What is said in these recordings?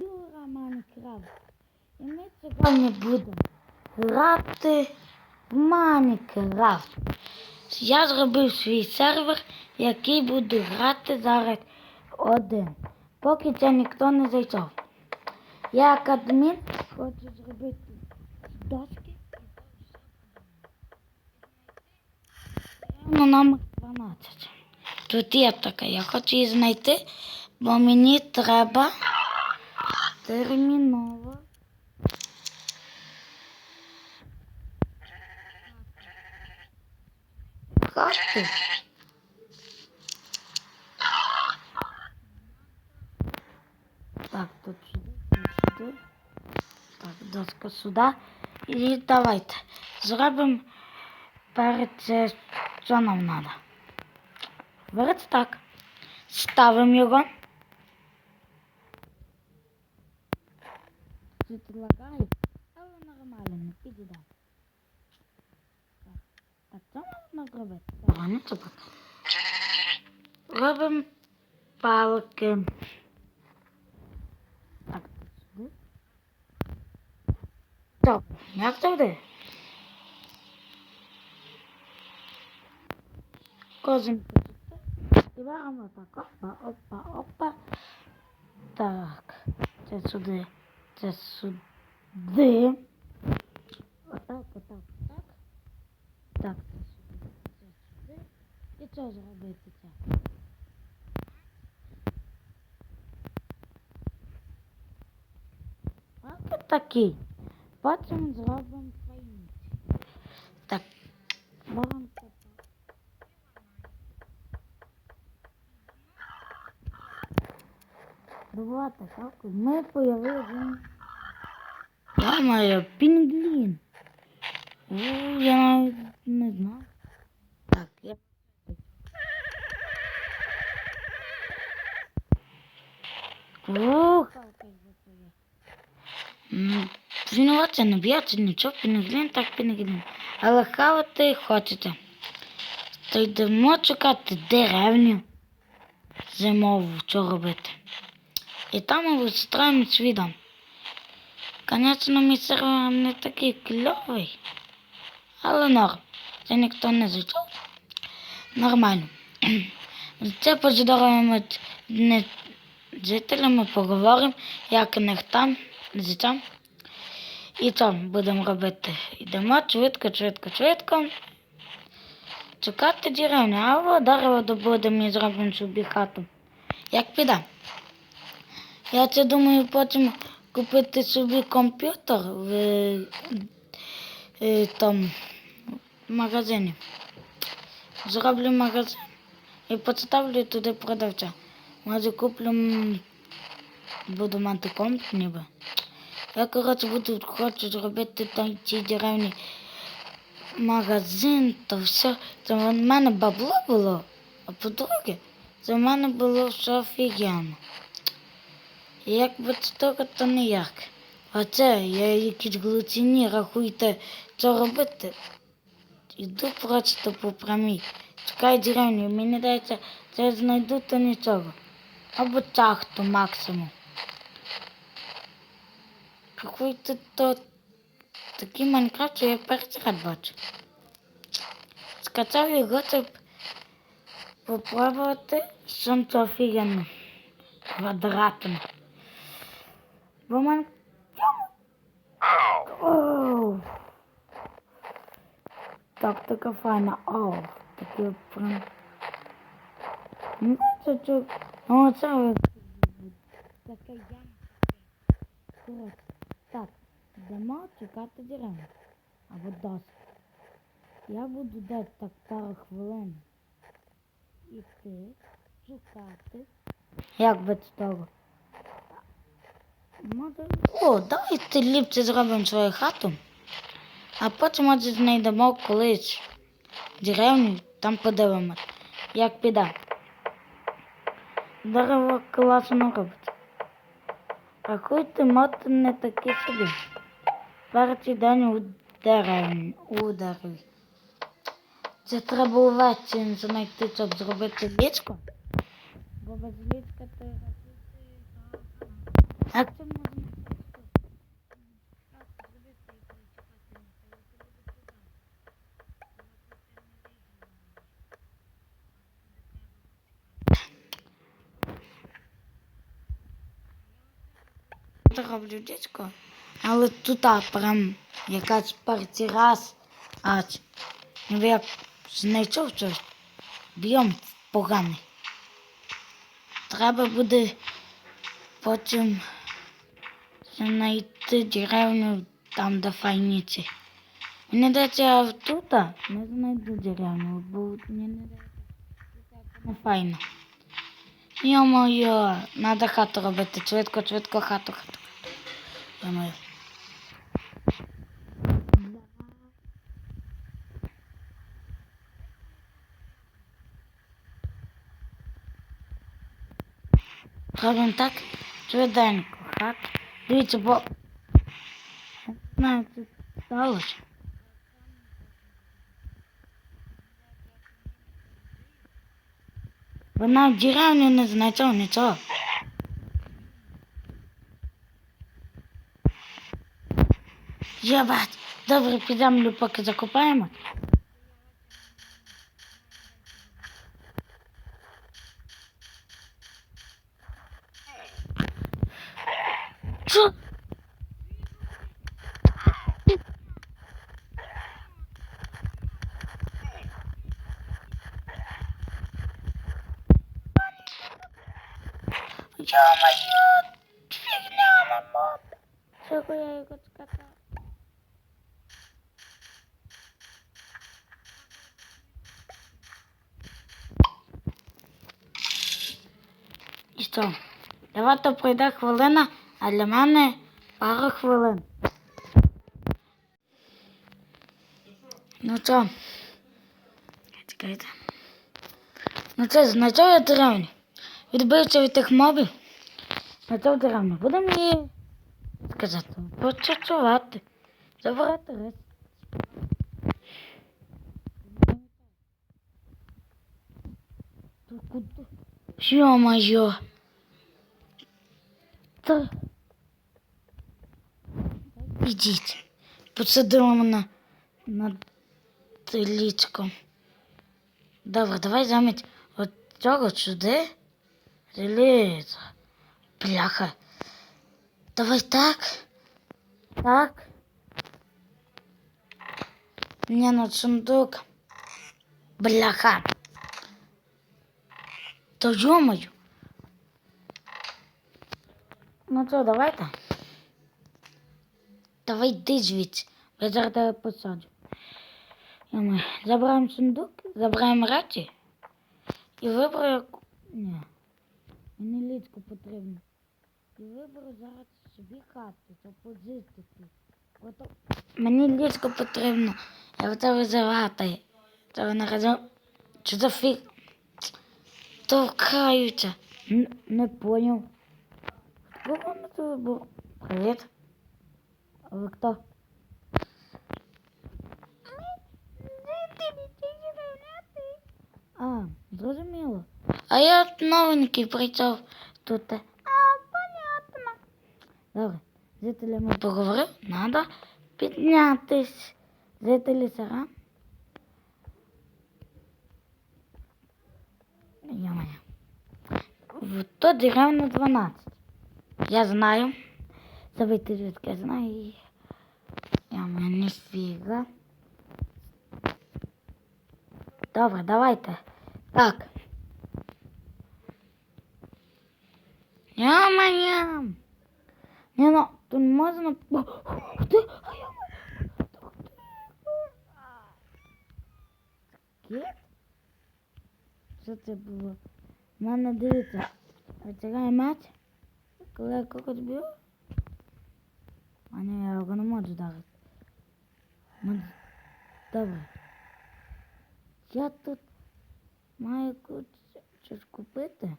Юра Майнкрафт. І ми сьогодні будемо грати в Майнкрафт. Я зробив свій сервер, який буду грати зараз один. Поки це ніхто не зайшов. Я як адмін хочу зробити доски. Ну, номер 12. Тут є така, я хочу її знайти, бо мені треба терміново. Карти. Так, тут сюди, сюди. Так, доска сюди. І давайте зробимо перед це, що нам треба. Перед так. Ставимо його. Лагає, але нормально, підійде. Так, так, що можна зробити? Так, не це поки. Робимо палки. Так, сюди. Так, як завжди. Кожен і беремо так, опа, опа, опа. Так, це сюди, це сюди. Отак, отак, отак. Так, це сюди, це сюди. І це зробити це. От такий. Потім зробимо файніше. Так, беремо Давайте, так, ми появилися. Я маю пінгвін. Я навіть не знав. Так, я. Ох, Тренуватися не б'ється нічого, пінгвін так пінгвін. Але хавати хочете. То йдемо чекати деревню зимову, що робити. І там ми вистроїмо свій дом. Звісно, мій сервер не такий кльовий, але норм. Це ніхто не зайшов. Нормально. Це поздоровимо не жителями, поговоримо, як у них там, життя. І там будемо робити. Йдемо швидко, швидко, швидко. Чекати деревню, а дерево добудемо і зробимо собі хату. Як піде. Я це думаю потім купити собі комп'ютер в е, там магазині. Зроблю магазин і поставлю туди продавця. Може куплю, буду мати комп ніби. Я коротше буду хочу зробити там цій деревні магазин, то все. Це в мене бабло було, а по-друге, це в мене було все офігенно. І Якби це того, то ніяк. А це, я якісь глуцині, рахуйте, що робити. Іду просто по прямій. Чекай деревню, мені дається, це знайду, то нічого. Або тахту максимум. Рахуйте, то такий Майнкрафт, я перший раз бачу. Скачав його, щоб попробувати, що офігенно. Квадратно. Бо мене. Оу. Так, така файна. Оу. Таке прям. Ну, це що. О, це. Таке я. Коротше. Так, йдемо чекати дерев. Або досить. Я буду дати так пару хвилин. Іти, шукати. Як без того? О, давайте ліпше зробимо свою хату, а потім може знайдемо колись деревню, там подивимось, як піде. Дерево класно робить. Рахуйте, мати не такі собі. Перший день у деревні, у дереві. Це треба увечері знайти, щоб зробити ліжко. Бо без це роблю дітко, але тут а, прям якась перший раз, а ніби як знайшов щось, б'єм поганий. Треба буде потім знайти деревню там, де файніці. Мені здається, тут не знайду деревню, бо мені не здається, тут не файно. Йо-моє, треба хату робити. Швидко, швидко хату, хату. Йо-моє. Робимо так, швиденько, хат. Дивіться, бо знаю, що сталося. Вона в деревню не знайшов нічого. Єбать, добре, під землю поки закопаємо. Що? Ё-моё, фигня мод. Чего я его сказал? І що? Давайте пройде хвилина, а для мене пару хвилин. Ну що? Чекайте. Ну це знайшов я деревню. Відбився від тих мобів. Знайшов деревню. Будемо її сказати. Почасувати. Забирати куди? Ё-моё. Та... Ідіть. Посадила мене над лічком. Добре, давай замість от цього сюди. Залізо. Бляха. Давай так. Так. Мне на сундук. Бляха. Та ё-моё. Ну що, давайте. Давай йди звідси. Я зараз тебе посаджу. Йома, Забираємо сундук, забираємо речі і виберу яку. Ні. Мені лічку потрібно. І виберу зараз собі хату, щоб позити тут. Ото... Мені лічку потрібно. Я в тебе завати. Це вона разом. Що за фіг? Товкаються. Н- Не поняв. Кого на тебе був? Привіт. А ви хто? А, зрозуміло. А я от новенький прийшов тут. А, понятно. Добре, жителями поговорив, треба піднятись. Жителі сара. Йо-моє. То деревна 12. Я знаю. Забити звідки я знаю. і- Йо-моє, ніфіга. Добре, давайте. Так. Ё-моё! Не, ну, тут можна... Ух ти! А я... Кіт? Що це було? У мене дивіться. Витягає мать. Коли я когось б'ю. А ні, я його не можу вдарити. Добре. Я тут маю щось купити.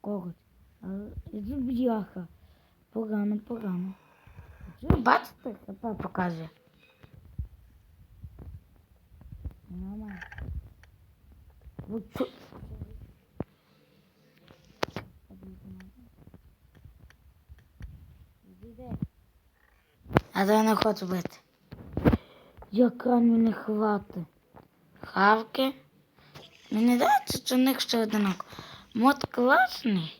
Когось. Але іду бляха. Погано, погано. Бачите, хп показує. Нормально. Чо? А то я не хочу бити. Як ран мені хвати. Хавки. Мені здається, що у них ще одинаково. Мод класний.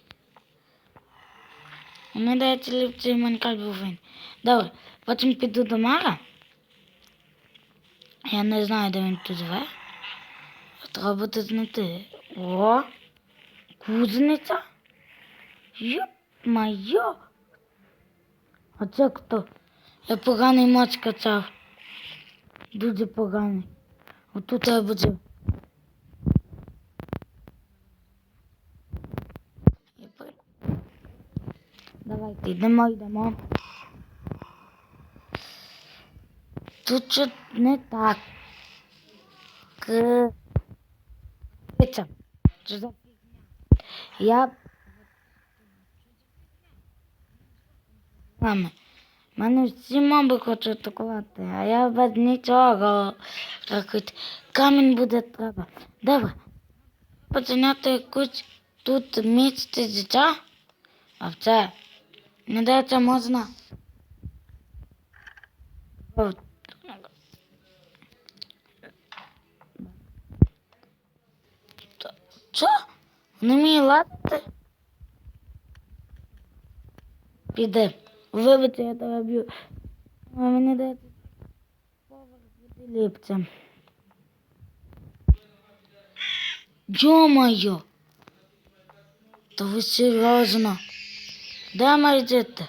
Мені здається, ліпцей Майнкрафт був він. Добре, потім піду до Мара. Я не знаю, де він тут живе. Треба буде знайти. О! Кузниця? Йоп майо. А це хто? Я поганий моч качав. Дуже поганий. Отут я буду. Давайте йдемо, йдемо. Тут щось не так. К... Дивіться, Що за? Я мене всі моби хочуть атакувати, а я без нічого. Рахують, камінь буде треба. Добре. Починяти якусь тут місце життя. А це не дається можна. От. Що? Не вміє ладити? Піде. Вибити, я тебе б'ю. А мені дається ліпцем. Йо-моє! Та ви серйозно? Де має діти?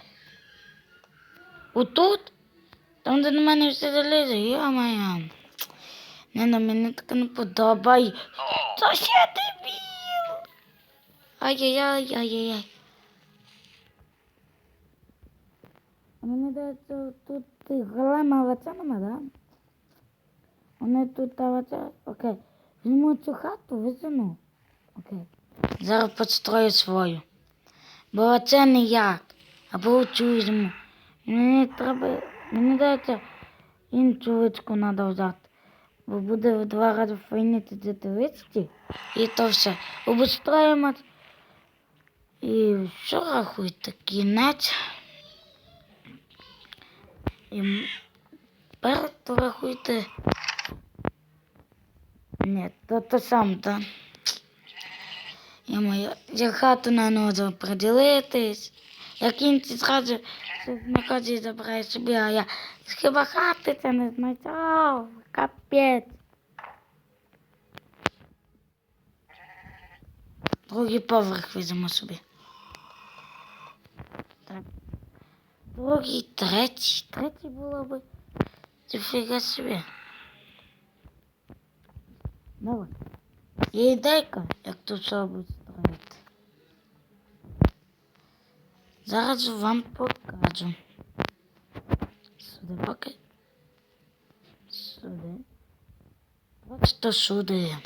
Отут? Там, де на мене всі залізе, йо-моє. Не, на мені таке не подобає. Та ще дебіл! Ай-яй-яй, ай-яй-яй. А мені здається, тут голема оця нема, да? Вони тут оця. Окей. Візьму цю хату, візьму. Окей. Зараз построю свою. Бо оце ніяк. Або цю візьму. Мені треба. Мені здається, іншу вичку треба взяти. Бо буде в два рази файніти діти вички. І то все. Обустроїмо. І що рахуйте? Кінець. І тепер то рахуйте. Ні, то то сам, то. Я моя, я хату на нозу приділитись. Я кінці зразу на ході забираю собі, а я хіба хати це не знайшов. Капець. Другий поверх візьмемо собі. Так. Другий, третій. Третій було би. Це фіга собі. Давай. Є ідейка, як тут все строїти. Зараз вам покажу. Сюди поки. Сюди. Просто сюди.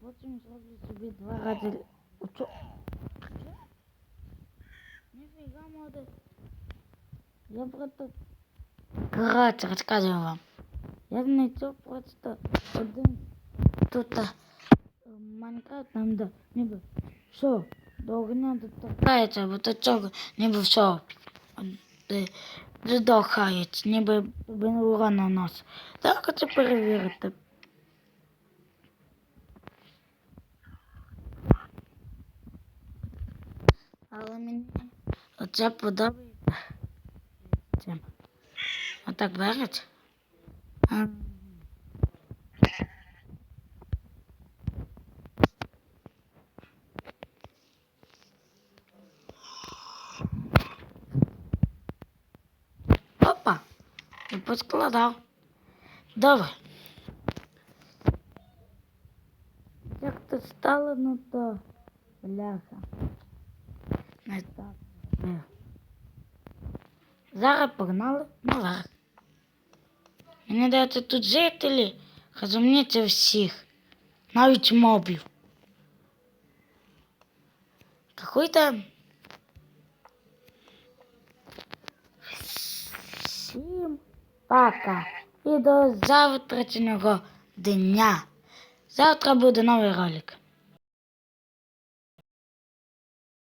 Потім зроблю собі два рази. Оцю. Ніфіга моди. Я просто. Короче, розказую вам. Я знайшов просто один тут а, Майнкрафт там де ніби все, до огня доторкається, або до цього ніби все. Де, Задохається, ніби урон на нас. Так хочу перевірити. Але мені оце подобається. Цим. Отак беруть. А. Опа. І поскладав. Добре. Як то стало, ну то бляха. Не так. Е. Зараз погнали наверх. Мені здається, тут жителі розуміються всіх, навіть мобів. Какой-то... Всім пока. І до завтрашнього дня. Завтра буде новий ролик.